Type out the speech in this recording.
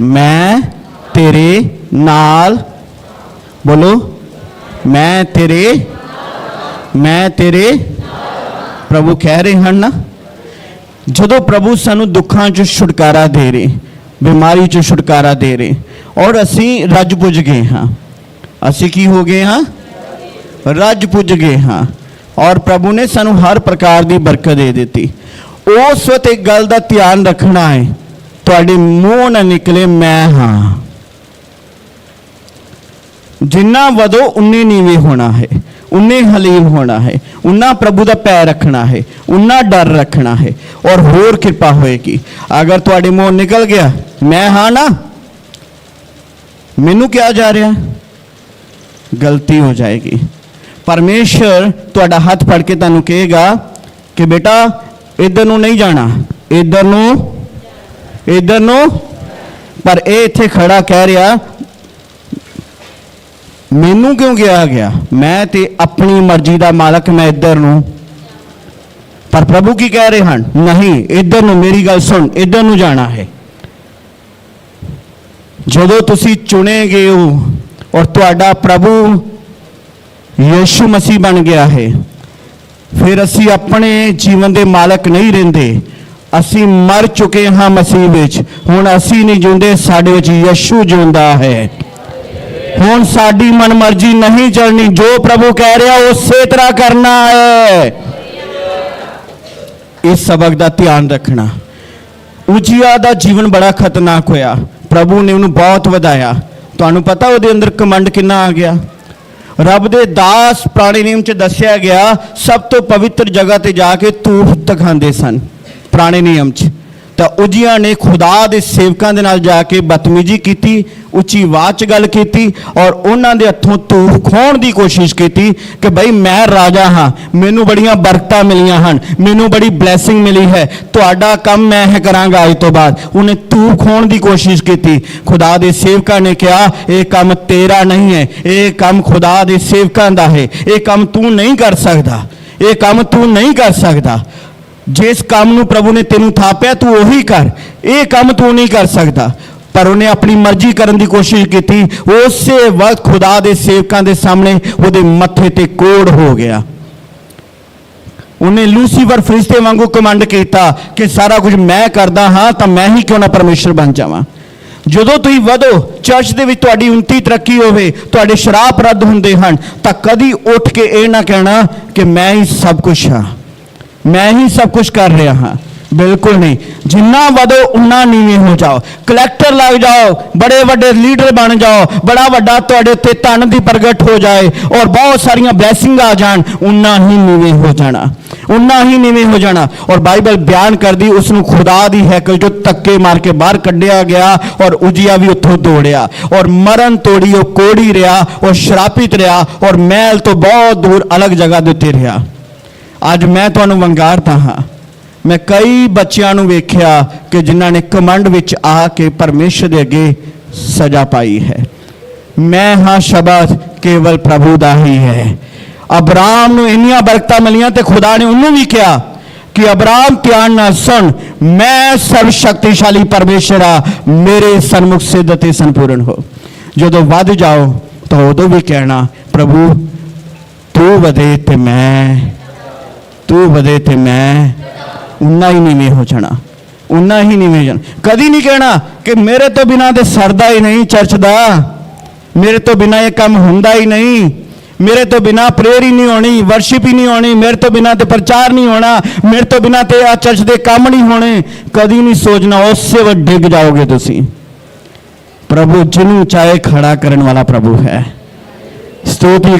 ਮੈਂ ਤੇਰੇ ਨਾਲ, ਬੋਲੋ, ਮੈਂ ਤੇਰੇ ਮੈਂ ਤੇਰੇ ਪ੍ਰਭੂ ਕਹਿ ਰਹੇ ਹਨ ਜਦੋਂ ਪ੍ਰਭੂ ਸਾਨੂੰ ਦੁੱਖਾਂ 'ਚੋਂ ਛੁਟਕਾਰਾ ਦੇ ਰਹੇ, ਬਿਮਾਰੀ 'ਚੋਂ ਛੁਟਕਾਰਾ ਦੇ ਰਹੇ, ਔਰ ਅਸੀਂ ਰੱਜ ਪੁੱਜ ਗਏ ਹਾਂ, ਅਸੀਂ ਕੀ ਹੋ ਗਏ ਹਾਂ? ਰੱਜ ਪੁੱਜ ਗਏ ਹਾਂ, ਔਰ ਪ੍ਰਭੂ ਨੇ ਸਾਨੂੰ ਹਰ ਪ੍ਰਕਾਰ ਦੀ ਬਰਕਤ ਦੇ ਦਿੱਤੀ। ਉਸ ਵਕਤ ਇੱਕ ਗੱਲ ਦਾ ਧਿਆਨ ਰੱਖਣਾ ਹੈ ਤੁਹਾਡੇ ਮੂੰਹ ਨਾ ਨਿਕਲੇ ਮੈਂ ਹਾਂ। ਜਿੰਨਾ ਵਧੋ, ਉਨੇ ਨੀਵੇਂ ਹੋਣਾ ਹੈ। ਉਨੇ ਹਲੀਮ ਹੋਣਾ ਹੈ। ਉਨਾ ਪ੍ਰਭੂ ਦਾ ਪੈਰ ਰੱਖਣਾ ਹੈ। ਉਨਾ ਡਰ ਰੱਖਣਾ ਹੈ। ਔਰ ਹੋਰ ਕਿਰਪਾ ਹੋਏਗੀ। ਅਗਰ ਤੁਹਾਡੇ ਮੂੰਹ ਨਿਕਲ ਗਿਆ, ਮੈਂ ਹਾਂ ਨਾ? ਮੈਨੂੰ ਕਿਹਾ ਜਾ ਰਿਹਾ ਗਲਤੀ ਹੋ ਜਾਏਗੀ। ਪਰਮੇਸ਼ਰ ਤੁਹਾਡਾ ਹੱਥ ਫੜ ਕੇ ਤੁਹਾਨੂੰ ਕਹੇਗਾ ਕਿ ਬੇਟਾ, ਇਧਰ ਨੂੰ ਨਹੀਂ ਜਾਣਾ। ਇਧਰ ਨੂੰ ਇਧਰ ਨੂੰ, ਪਰ ਇਹ ਇੱਥੇ ਖੜਾ ਕਹਿ ਰਿਹਾ, ਮੈਨੂੰ ਕਿਉਂ ਕਿਹਾ ਗਿਆ? ਮੈਂ ਤੇ ਆਪਣੀ ਮਰਜ਼ੀ ਦਾ ਮਾਲਕ ਮੈਂ ਇੱਧਰ ਨੂੰ। ਪਰ ਪ੍ਰਭੂ ਕੀ ਕਹਿ ਰਹੇ ਹਨ? ਨਹੀਂ, ਇੱਧਰ ਨੂੰ ਮੇਰੀ ਗੱਲ ਸੁਣ, ਇੱਧਰ ਨੂੰ ਜਾਣਾ ਹੈ। ਜਦੋਂ ਤੁਸੀਂ ਚੁਣੇ ਗਏ ਹੋ ਔਰ ਤੁਹਾਡਾ ਪ੍ਰਭੂ ਯੀਸ਼ੂ ਮਸੀਹ ਬਣ ਗਿਆ ਹੈ, ਫਿਰ ਅਸੀਂ ਆਪਣੇ ਜੀਵਨ ਦੇ ਮਾਲਕ ਨਹੀਂ ਰਹਿੰਦੇ। ਅਸੀਂ ਮਰ ਚੁੱਕੇ ਹਾਂ ਮਸੀਹ ਵਿੱਚ। ਹੁਣ ਅਸੀਂ ਨਹੀਂ ਜਿਉਂਦੇ, ਸਾਡੇ ਵਿੱਚ ਯਸ਼ੂ ਜਿਉਂਦਾ ਹੈ। ਹੁਣ ਸਾਡੀ ਮਨਮਰਜ਼ੀ ਨਹੀਂ ਚੱਲਣੀ। ਜੋ ਪ੍ਰਭੂ ਕਹਿ ਰਿਹਾ, ਉਸੇ ਤਰ੍ਹਾਂ ਕਰਨਾ ਹੈ। ਇਸ ਸਬਕ ਦਾ ਧਿਆਨ ਰੱਖਣਾ। ਉਜੀਆ ਦਾ ਜੀਵਨ ਬੜਾ ਖਤਰਨਾਕ ਹੋਇਆ। ਪ੍ਰਭੂ ਨੇ ਉਹਨੂੰ ਬਹੁਤ ਵਧਾਇਆ। ਤੁਹਾਨੂੰ ਪਤਾ ਉਹਦੇ ਅੰਦਰ ਕਮੰਡ ਕਿੰਨਾ ਆ ਗਿਆ? ਰੱਬ ਦੇ ਦਾਸ ਪ੍ਰਾਣੀ ਨਿਯਮ 'ਚ ਦੱਸਿਆ ਗਿਆ, ਸਭ ਤੋਂ ਪਵਿੱਤਰ ਜਗ੍ਹਾ ਤੇ ਜਾ ਕੇ ਧੂਪ ਦਿਖਾਉਂਦੇ ਸਨ। ਪੁਰਾਣੇ ਨਿਯਮ 'ਚ। ਤਾਂ ਉਜੀਆਂ ਨੇ ਖੁਦਾ ਦੇ ਸੇਵਕਾਂ ਦੇ ਨਾਲ ਜਾ ਕੇ ਬਦਤਮੀਜ਼ੀ ਕੀਤੀ, ਉੱਚੀ ਆਵਾਜ਼ 'ਚ ਗੱਲ ਕੀਤੀ ਔਰ ਉਹਨਾਂ ਦੇ ਹੱਥੋਂ ਧੂਪ ਖੋਣ ਦੀ ਕੋਸ਼ਿਸ਼ ਕੀਤੀ ਕਿ ਬਈ ਮੈਂ ਰਾਜਾ ਹਾਂ, ਮੈਨੂੰ ਬੜੀਆਂ ਬਰਕਤਾਂ ਮਿਲੀਆਂ ਹਨ, ਮੈਨੂੰ ਬੜੀ ਬਲੇਸਿੰਗ ਮਿਲੀ ਹੈ, ਤੁਹਾਡਾ ਕੰਮ ਮੈਂ ਇਹ ਕਰਾਂਗਾ ਅੱਜ ਤੋਂ ਬਾਅਦ। ਉਹਨੇ ਧੂਪ ਖੋਣ ਦੀ ਕੋਸ਼ਿਸ਼ ਕੀਤੀ। ਖੁਦਾ ਦੇ ਸੇਵਕਾਂ ਨੇ ਕਿਹਾ, ਇਹ ਕੰਮ ਤੇਰਾ ਨਹੀਂ ਹੈ, ਇਹ ਕੰਮ ਖੁਦਾ ਦੇ ਸੇਵਕਾਂ ਦਾ ਹੈ, ਇਹ ਕੰਮ ਤੂੰ ਨਹੀਂ ਕਰ ਸਕਦਾ, ਇਹ ਕੰਮ ਤੂੰ ਨਹੀਂ ਕਰ ਸਕਦਾ। ਜਿਸ ਕੰਮ ਨੂੰ ਪ੍ਰਭੂ ਨੇ ਤੈਨੂੰ ਥਾਪਿਆ, ਤੂੰ ਉਹੀ ਕਰ। ਇਹ ਕੰਮ ਤੂੰ ਨਹੀਂ ਕਰ ਸਕਦਾ। ਪਰ ਉਹਨੇ ਆਪਣੀ ਮਰਜ਼ੀ ਕਰਨ ਦੀ ਕੋਸ਼ਿਸ਼ ਕੀਤੀ। ਉਸੇ ਵਕਤ ਖੁਦਾ ਦੇ ਸੇਵਕਾਂ ਦੇ ਸਾਹਮਣੇ ਉਹਦੇ ਮੱਥੇ ਤੇ ਕੋੜ ਹੋ ਗਿਆ। ਉਹਨੇ ਲੂਸੀਫਰ ਫਰਿਸ਼ਤੇ ਵਾਂਗੂ ਕਮਾਂਡ ਕੀਤਾ ਕਿ ਸਾਰਾ ਕੁਝ ਮੈਂ ਕਰਦਾ ਹਾਂ, ਤਾਂ ਮੈਂ ਹੀ ਕਿਉਂ ਨਾ ਪਰਮੇਸ਼ਰ ਬਣ ਜਾਵਾਂ? ਜਦੋਂ ਤੁਸੀਂ ਵਧੋ, ਚਰਚ ਦੇ ਵਿੱਚ ਤੁਹਾਡੀ ਉન્નਤੀ ਤਰੱਕੀ ਹੋਵੇ, ਤੁਹਾਡੇ ਸ਼ਰਾਪ ਰੱਦ ਹੁੰਦੇ ਹਨ, ਤਾਂ ਕਦੀ ਉੱਠ ਕੇ ਇਹ ਨਾ ਕਹਿਣਾ ਕਿ ਮੈਂ ਹੀ ਸਭ ਕੁਝ ਹਾਂ। ਮੈਂ ਹੀ ਸਭ ਕੁਝ ਕਰ ਰਿਹਾ ਹਾਂ। ਬਿਲਕੁਲ ਨਹੀਂ। ਜਿੰਨਾ ਵਧੋ ਉਨਾ ਨੀਵੇਂ ਹੋ ਜਾਓ। ਕਲੈਕਟਰ ਲੱਗ ਜਾਓ, ਬੜੇ ਵੱਡੇ ਲੀਡਰ ਬਣ ਜਾਓ, ਬੜਾ ਵੱਡਾ ਤੁਹਾਡੇ ਉੱਤੇ ਧਨ ਦੀ ਪ੍ਰਗਟ ਹੋ ਜਾਏ ਔਰ ਬਹੁਤ ਸਾਰੀਆਂ ਬਲੇਸਿੰਗ ਆ ਜਾਣ ਉਨਾ ਹੀ ਨੀਵੇਂ ਹੋ ਜਾਣਾ। ਉਨਾ ਹੀ ਨੀਵੇਂ ਹੋ ਜਾਣਾ। ਔਰ ਬਾਈਬਲ ਬਿਆਨ ਕਰਦੀ ਉਸ ਨੂੰ ਖੁਦਾ ਦੀ ਹੈਕਲ ਚੋਂ ਧੱਕੇ ਮਾਰ ਕੇ ਬਾਹਰ ਕੱਢਿਆ ਗਿਆ ਔਰ ਉਜੀਆ ਵੀ ਉੱਥੋਂ ਦੌੜਿਆ ਔਰ ਮਰਨ ਤੋੜੀ ਉਹ ਕੋੜੀ ਰਿਹਾ ਔਰ ਸ਼ਰਾਪਿਤ ਰਿਹਾ ਔਰ ਮਹਿਲ ਤੋਂ ਬਹੁਤ ਦੂਰ ਅਲੱਗ ਜਗ੍ਹਾ ਦੇ ਉੱਤੇ ਰਿਹਾ। ਅੱਜ ਮੈਂ ਤੁਹਾਨੂੰ ਵੰਗਾਰਦਾ ਹਾਂ। ਮੈਂ ਕਈ ਬੱਚਿਆਂ ਨੂੰ ਵੇਖਿਆ ਕਿ ਜਿਨ੍ਹਾਂ ਨੇ ਕਮੰਡ ਵਿੱਚ ਆ ਕੇ ਪਰਮੇਸ਼ਰ ਦੇ ਅੱਗੇ ਸਜ਼ਾ ਪਾਈ ਹੈ। ਮੈਂ ਹਾਂ ਸ਼ਬਦ ਕੇਵਲ ਪ੍ਰਭੂ ਦਾ ਹੀ ਹੈ। ਅਬਰਾਮ ਨੂੰ ਇੰਨੀਆਂ ਬਰਕਤਾਂ ਮਿਲੀਆਂ ਤੇ ਖੁਦਾ ਨੇ ਉਹਨੂੰ ਵੀ ਕਿਹਾ ਕਿ ਅਬਰਾਮ ਧਿਆਨ ਨਾਲ ਸੁਣ, ਮੈਂ ਸਰਵ ਸ਼ਕਤੀਸ਼ਾਲੀ ਪਰਮੇਸ਼ਰ ਆ ਮੇਰੇ ਸਨਮੁਖ ਸਿੱਧ ਤੇ ਸੰਪੂਰਨ ਹੋ। ਜਦੋਂ ਵੱਧ ਜਾਓ ਤਾਂ ਉਦੋਂ ਵੀ ਕਹਿਣਾ, ਪ੍ਰਭੂ, ਤੂੰ ਵਧੇ ਤੇ ਮੈਂ ਤੂੰ ਵਧੇ ਤੇ ਮੈਂ ਉਨਾ ਹੀ ਨੀਵੇਂ ਹੋ ਜਾਣਾ, ਉਨਾ ਹੀ ਨੀਵੇਂ ਜਾਣਾ। ਕਦੀ ਨਹੀਂ ਕਹਿਣਾ ਕਿ ਮੇਰੇ ਤੋਂ ਬਿਨਾ ਤੇ ਸਰਦਾ ਹੀ ਨਹੀਂ ਚਰਚ ਦਾ, ਮੇਰੇ ਤੋਂ ਬਿਨਾ ਇਹ ਕੰਮ ਹੁੰਦਾ ਹੀ ਨਹੀਂ। ਮੇਰੇ ਤੋਂ ਬਿਨਾ ਪ੍ਰੇਅਰ ਹੀ ਨਹੀਂ ਹੋਣੀ ਵਰਸ਼ਿਪ ਹੀ ਨਹੀਂ ਹੋਣੀ, ਮੇਰੇ ਤੋਂ ਬਿਨਾ ਤੇ ਪ੍ਰਚਾਰ ਨਹੀਂ ਹੋਣਾ, ਮੇਰੇ ਤੋਂ ਬਿਨਾ ਤੇ ਆ ਚਰਚ ਦੇ ਕੰਮ ਨਹੀਂ ਹੋਣੇ। ਕਦੀ ਨਹੀਂ ਸੋਚਣਾ, ਉਸੇ ਵਕਤ ਡਿੱਗ ਜਾਓਗੇ ਤੁਸੀਂ। ਪ੍ਰਭੂ, ਜਿਹਨੂੰ ਚਾਹੇ ਖੜਾ ਕਰਨ ਵਾਲਾ ਪ੍ਰਭੂ ਹੈ। ਸਤੋਤੀ